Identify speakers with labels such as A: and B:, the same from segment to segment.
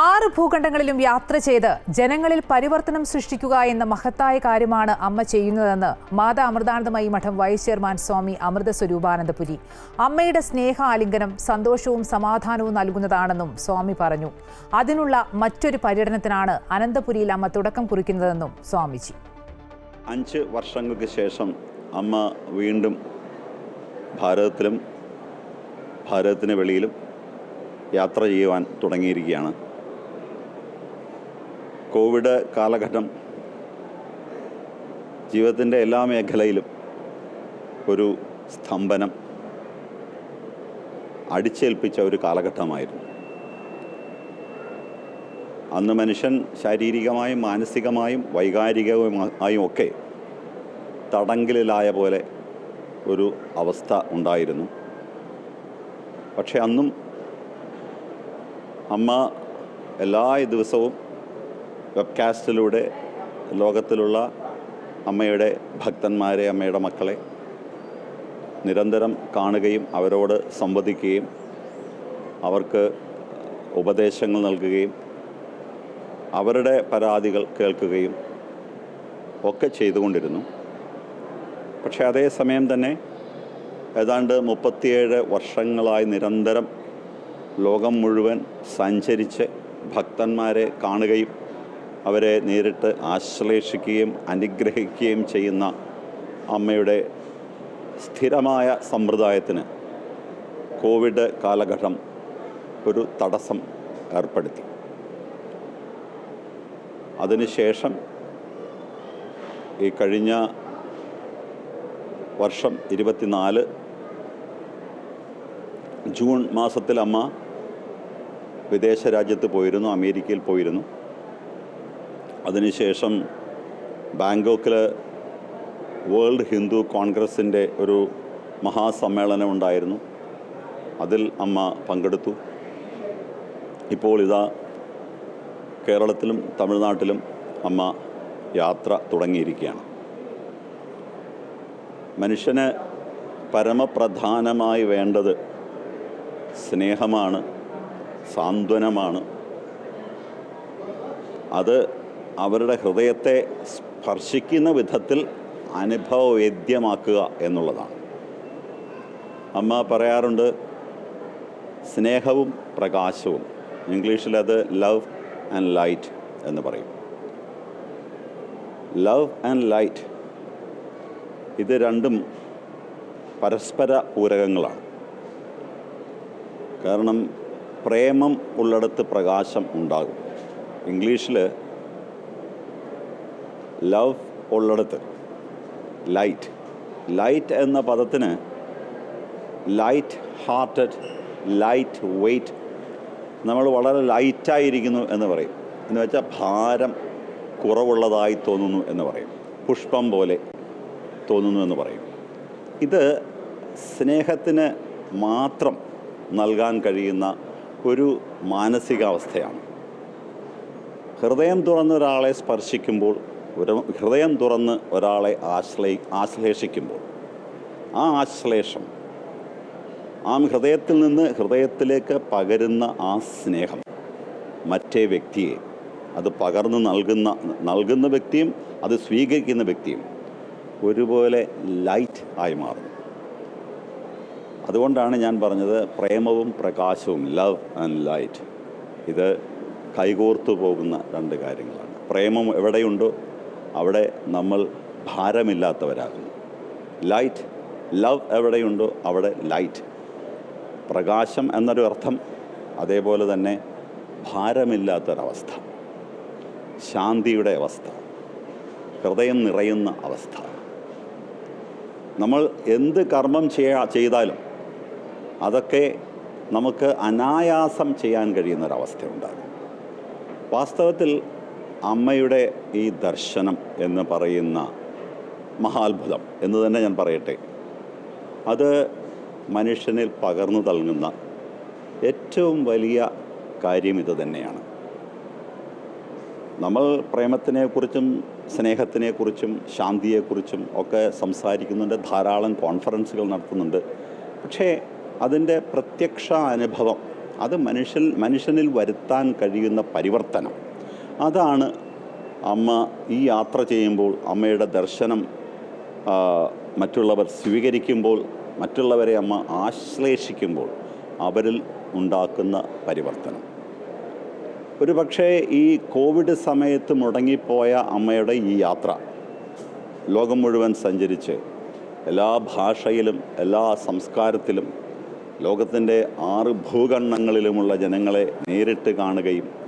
A: ആറ് ഭൂഖണ്ഡങ്ങളിലും യാത്ര ചെയ്ത് ജനങ്ങളിൽ പരിവർത്തനം സൃഷ്ടിക്കുക എന്ന മഹത്തായ കാര്യമാണ് അമ്മ ചെയ്യുന്നതെന്ന് മാതാ അമൃതാനന്ദമയി മഠം വൈസ് ചെയർമാൻ സ്വാമി അമൃത സ്വരൂപാനന്ദപുരി. അമ്മയുടെ സ്നേഹ ആലിംഗനം സന്തോഷവും സമാധാനവും നൽകുന്നതാണെന്നും സ്വാമി പറഞ്ഞു. അതിനുള്ള മറ്റൊരു പര്യടനത്തിനാണ് അനന്തപുരിയിൽ അമ്മ തുടക്കം കുറിക്കുന്നതെന്നും സ്വാമിജി.
B: അഞ്ച് വർഷങ്ങൾക്ക് ശേഷം അമ്മ വീണ്ടും ഭാരതത്തിലും ഭാരതത്തിന് വെളിയിലും യാത്ര ചെയ്യുവാൻ തുടങ്ങിയിരിക്കുകയാണ്. കോവിഡ് കാലഘട്ടം ജീവിതത്തിന്റെ എല്ലാ മേഖലയിലും ഒരു സ്തംഭനം അടിച്ചേൽപ്പിച്ച ഒരു കാലഘട്ടമായിരുന്നു. അന്ന് മനുഷ്യൻ ശാരീരികമായും മാനസികമായും വൈകാരികവുമായും ഒക്കെ തടങ്കലിലായ പോലെ ഒരു അവസ്ഥ ഉണ്ടായിരുന്നു. പക്ഷെ അന്നും അമ്മ എല്ലാ ദിവസവും വെബ്കാസ്റ്റിലൂടെ ലോകത്തിലുള്ള അമ്മയുടെ ഭക്തന്മാരെ അമ്മയുടെ മക്കളെ നിരന്തരം കാണുകയും അവരോട് സംവദിക്കുകയും അവർക്ക് ഉപദേശങ്ങൾ നൽകുകയും അവരുടെ പരാതികൾ കേൾക്കുകയും ഒക്കെ ചെയ്തുകൊണ്ടിരുന്നു. പക്ഷേ അതേസമയം തന്നെ ഏതാണ്ട് മുപ്പത്തിയേഴ് വർഷങ്ങളായി നിരന്തരം ലോകം മുഴുവൻ സഞ്ചരിച്ച് ഭക്തന്മാരെ കാണുകയും അവരെ നേരിട്ട് ആശ്ലേഷിക്കുകയും അനുഗ്രഹിക്കുകയും ചെയ്യുന്ന അമ്മയുടെ സ്ഥിരമായ സമ്പ്രദായത്തിന് കോവിഡ് കാലഘട്ടം ഒരു തടസ്സം ഏർപ്പെടുത്തി. അതിനുശേഷം ഈ കഴിഞ്ഞ വർഷം ഇരുപത്തിനാല് ജൂൺ മാസത്തിൽ അമ്മ വിദേശ രാജ്യത്ത് പോയിരുന്നു അമേരിക്കയിൽ പോയിരുന്നു. അതിനുശേഷം ബാങ്കോക്കിൽ വേൾഡ് ഹിന്ദു കോൺഗ്രസിന്റെ ഒരു മഹാസമ്മേളനം ഉണ്ടായിരുന്നു. അതിൽ അമ്മ പങ്കെടുത്തു. ഇപ്പോൾ ഇതാ കേരളത്തിലും തമിഴ്നാട്ടിലും അമ്മ യാത്ര തുടങ്ങിയിരിക്കുകയാണ്. മനുഷ്യന് പരമപ്രധാനമായി വേണ്ടത് സ്നേഹമാണ് സാന്ത്വനമാണ്. അത് അവരുടെ ഹൃദയത്തെ സ്പർശിക്കുന്ന വിധത്തിൽ അനുഭവവേദ്യമാക്കുക എന്നുള്ളതാണ്. അമ്മ പറയാറുണ്ട് സ്നേഹവും പ്രകാശവും. ഇംഗ്ലീഷിൽ അത് ലവ് ആൻഡ് ലൈറ്റ് എന്ന് പറയും. ലവ് ആൻഡ് ലൈറ്റ് ഇത് രണ്ടും പരസ്പര പൂരകങ്ങളാണ്. കാരണം പ്രേമം ഉള്ളിടത്ത് പ്രകാശം ഉണ്ടാകും. ഇംഗ്ലീഷിൽ ലവ് ഉള്ളിടത്ത്. ലൈറ്റ് ലൈറ്റ് എന്ന പദത്തിന് ലൈറ്റ് ഹാർട്ടഡ് ലൈറ്റ് വെയ്റ്റ് നമ്മൾ വളരെ ലൈറ്റായിരിക്കുന്നു എന്ന് പറയും. എന്ന് വെച്ചാൽ ഭാരം കുറവുള്ളതായി തോന്നുന്നു എന്ന് പറയും. പുഷ്പം പോലെ തോന്നുന്നു എന്ന് പറയും. ഇത് സ്നേഹത്തിന് മാത്രം നൽകാൻ കഴിയുന്ന ഒരു മാനസികാവസ്ഥയാണ്. ഹൃദയം തുറന്ന ഒരാളെ സ്പർശിക്കുമ്പോൾ ഒരു ഹൃദയം തുറന്ന് ഒരാളെ ആശ്ലേ ആശ്ലേഷിക്കുമ്പോൾ ആ ആശ്ലേഷം ആ ഹൃദയത്തിൽ നിന്ന് ഹൃദയത്തിലേക്ക് പകരുന്ന ആ സ്നേഹം മറ്റേ വ്യക്തിയെ അത് പകർന്ന് നൽകുന്ന നൽകുന്ന വ്യക്തിയും അത് സ്വീകരിക്കുന്ന വ്യക്തിയും ഒരുപോലെ ലൈറ്റ് ആയി മാറുന്നു. അതുകൊണ്ടാണ് ഞാൻ പറഞ്ഞത് പ്രേമവും പ്രകാശവും ലവ് ആൻഡ് ലൈറ്റ് ഇത് കൈകോർത്തു പോകുന്ന രണ്ട് കാര്യങ്ങളാണ്. പ്രേമം എവിടെയുണ്ടോ അവിടെ നമ്മൾ ഭാരമില്ലാത്തവരാകുന്നു. ലൈറ്റ് ലവ് എവിടെയുണ്ടോ അവിടെ ലൈറ്റ് പ്രകാശം എന്നൊരു അർത്ഥം അതേപോലെ തന്നെ ഭാരമില്ലാത്തൊരവസ്ഥ. ശാന്തിയുടെ അവസ്ഥ. ഹൃദയം നിറയുന്ന അവസ്ഥ. നമ്മൾ എന്ത് കർമ്മം ചെയ്യാ ചെയ്താലും അതൊക്കെ നമുക്ക് അനായാസം ചെയ്യാൻ കഴിയുന്നൊരവസ്ഥ ഉണ്ടാകും. വാസ്തവത്തിൽ അമ്മയുടെ ഈ ദർശനം എന്ന് പറയുന്ന മഹാത്ഭുതം എന്ന് തന്നെ ഞാൻ പറയട്ടെ. അത് മനുഷ്യനിൽ പകർന്നു നൽകുന്ന ഏറ്റവും വലിയ കാര്യം ഇത് തന്നെയാണ്. നമ്മൾ പ്രേമത്തിനെക്കുറിച്ചും സ്നേഹത്തിനെക്കുറിച്ചും ശാന്തിയെക്കുറിച്ചും ഒക്കെ സംസാരിക്കുന്നുണ്ട് ധാരാളം കോൺഫറൻസുകൾ നടത്തുന്നുണ്ട്. പക്ഷേ അതിന്റെ പ്രത്യക്ഷ അനുഭവം അത് മനുഷ്യൻ മനുഷ്യനിൽ വരുത്താൻ കഴിയുന്ന പരിവർത്തനം അതാണ് അമ്മ ഈ യാത്ര ചെയ്യുമ്പോൾ അമ്മയുടെ ദർശനം മറ്റുള്ളവർ സ്വീകരിക്കുമ്പോൾ മറ്റുള്ളവരെ അമ്മ ആശ്ലേഷിക്കുമ്പോൾ അവരിൽ ഉണ്ടാക്കുന്ന പരിവർത്തനം. ഒരു പക്ഷേ ഈ കോവിഡ് സമയത്ത് മുടങ്ങിപ്പോയ അമ്മയുടെ ഈ യാത്ര ലോകം മുഴുവൻ സഞ്ചരിച്ച് എല്ലാ ഭാഷയിലും എല്ലാ സംസ്കാരത്തിലും ലോകത്തിന്റെ ആറ് ഭൂഖണ്ഡങ്ങളിലുമുള്ള ജനങ്ങളെ നേരിട്ട് കാണുകയും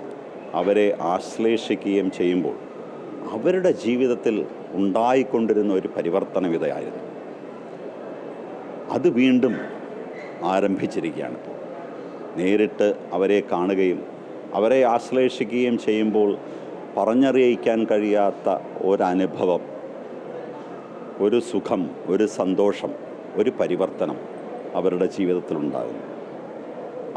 B: അവരെ ആശ്ലേഷിക്കുകയും ചെയ്യുമ്പോൾ അവരുടെ ജീവിതത്തിൽ ഉണ്ടായിക്കൊണ്ടിരുന്ന ഒരു പരിവർത്തനം ഇതായിരുന്നു. അത് വീണ്ടും ആരംഭിച്ചിരിക്കുകയാണ് ഇപ്പോൾ. നേരിട്ട് അവരെ കാണുകയും അവരെ ആശ്ലേഷിക്കുകയും ചെയ്യുമ്പോൾ പറഞ്ഞറിയിക്കാൻ കഴിയാത്ത ഒരനുഭവം ഒരു സുഖം ഒരു സന്തോഷം ഒരു പരിവർത്തനം അവരുടെ ജീവിതത്തിലുണ്ടാകുന്നു.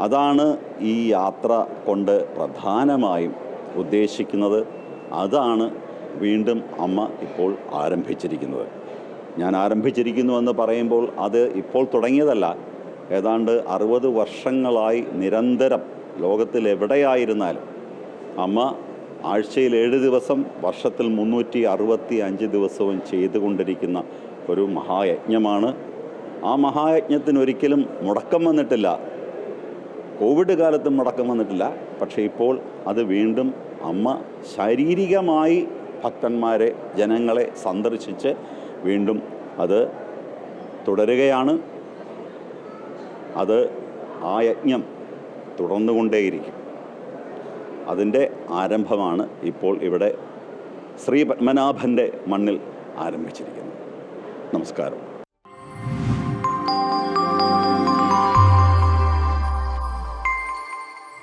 B: അതാണ് ഈ യാത്ര കൊണ്ട് പ്രധാനമായും ഉദ്ദേശിക്കുന്നത്. അതാണ് വീണ്ടും അമ്മ ഇപ്പോൾ ആരംഭിച്ചിരിക്കുന്നത്. ഞാൻ ആരംഭിച്ചിരിക്കുന്നുവെന്ന് പറയുമ്പോൾ അത് ഇപ്പോൾ തുടങ്ങിയതല്ല. ഏതാണ്ട് അറുപത് വർഷങ്ങളായി നിരന്തരം ലോകത്തിൽ എവിടെയായിരുന്നാലും അമ്മ ആഴ്ചയിൽ ഏഴ് ദിവസം വർഷത്തിൽ മുന്നൂറ്റി അറുപത്തി അഞ്ച് ദിവസവും ചെയ്തുകൊണ്ടിരിക്കുന്ന ഒരു മഹായജ്ഞമാണ്. ആ മഹായജ്ഞത്തിന് ഒരിക്കലും മുടക്കം വന്നിട്ടില്ല. കോവിഡ് കാലത്തും മുടക്കം വന്നിട്ടില്ല. പക്ഷേ ഇപ്പോൾ അത് വീണ്ടും അമ്മ ശാരീരികമായി ഭക്തന്മാരെ ജനങ്ങളെ സന്ദർശിച്ച് വീണ്ടും അത് തുടരുകയാണ്. അത് ആ യജ്ഞം തുടർന്നുകൊണ്ടേയിരിക്കും. അതിന്റെ ആരംഭമാണ് ഇപ്പോൾ ഇവിടെ ശ്രീ പത്മനാഭന്റെ മണ്ണിൽ ആരംഭിച്ചിരിക്കുന്നത്. നമസ്കാരം.